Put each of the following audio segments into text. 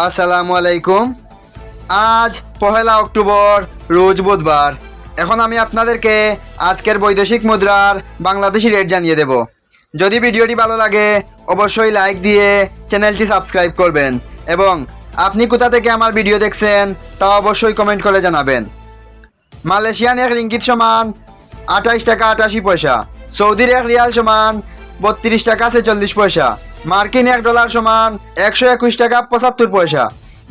আসসালামু আলাইকুম। আজ পহেলা অক্টোবর, রোজ বুধবার। এখন আমি আপনাদেরকে আজকের বৈদেশিক মুদ্রার বাংলাদেশি রেট জানিয়ে দেব। যদি ভিডিওটি ভালো লাগে, অবশ্যই লাইক দিয়ে চ্যানেলটি সাবস্ক্রাইব করবেন। এবং আপনি কোথা থেকে আমার ভিডিও দেখছেন, তা অবশ্যই কমেন্ট করে জানাবেন। মালয়েশিয়ান এক রিঙ্গিত সমান আঠাইশ টাকা আটাশি পয়সা। সৌদির এক রিয়াল সমান বত্রিশ টাকা ছেচল্লিশ পয়সা। মার্কিন এক ডলার সমান একশো একুশ টাকা পঁচাত্তর পয়সা,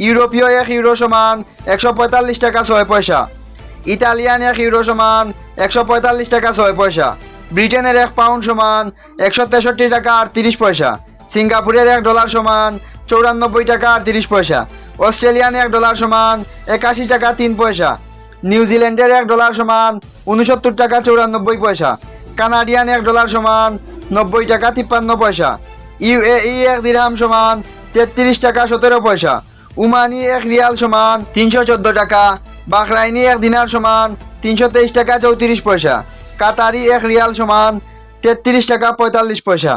ইউরোপীয় এক ইউরো সমান একশো পঁয়তাল্লিশ টাকা ছয় পয়সা, ইতালিয়ান এক ইউরো সমান একশো পঁয়তাল্লিশ টাকা ছয় পয়সা, ব্রিটেনের এক পাউন্ড সমান একশো তেষট্টি টাকা আর তিরিশ পয়সা, সিঙ্গাপুরের এক ডলার সমান চৌরানব্বই টাকা আর তিরিশ পয়সা, অস্ট্রেলিয়ান এক ডলার সমান একাশি টাকা তিন পয়সা, নিউজিল্যান্ডের এক ডলার সমান উনসত্তর টাকা চৌরানব্বই পয়সা, কানাডিয়ান এক ডলার সমান নব্বই টাকা তিপ্পান্ন পয়সা ইউএই এক দিরহাম সমান তেত্রিশ টাকা সতেরো পয়সা। উমানি এক রিয়াল সমান তিনশো চোদ্দ টাকা। বাহরাইনি এক দিনার সমান তিনশো তেইশ টাকা চৌত্রিশ পয়সা। কাতারি এক রিয়াল সমান তেত্রিশ টাকা পঁয়তাল্লিশ পয়সা।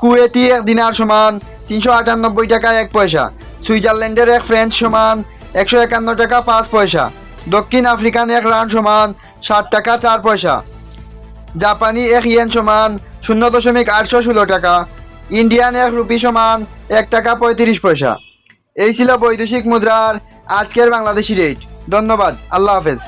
কুয়েতি এক দিনার সমান তিনশো আটানব্বই টাকা এক পয়সা। সুইজারল্যান্ডের এক ফ্রেঞ্চ সমান একশো একান্ন টাকা পাঁচ পয়সা। দক্ষিণ আফ্রিকান এক রান সমান ষাট টাকা চার পয়সা। জাপানি এক ইয়েন সমান শূন্য দশমিক আটশো ষোলো টাকা। ইন্ডিয়ান এক রুপি সমান এক টাকা পঁয়ত্রিশ পয়সা। এই ছিল বৈদেশিক মুদ্রার আজকের বাংলাদেশি রেট ধন্যবাদ। আল্লাহ হাফেজ।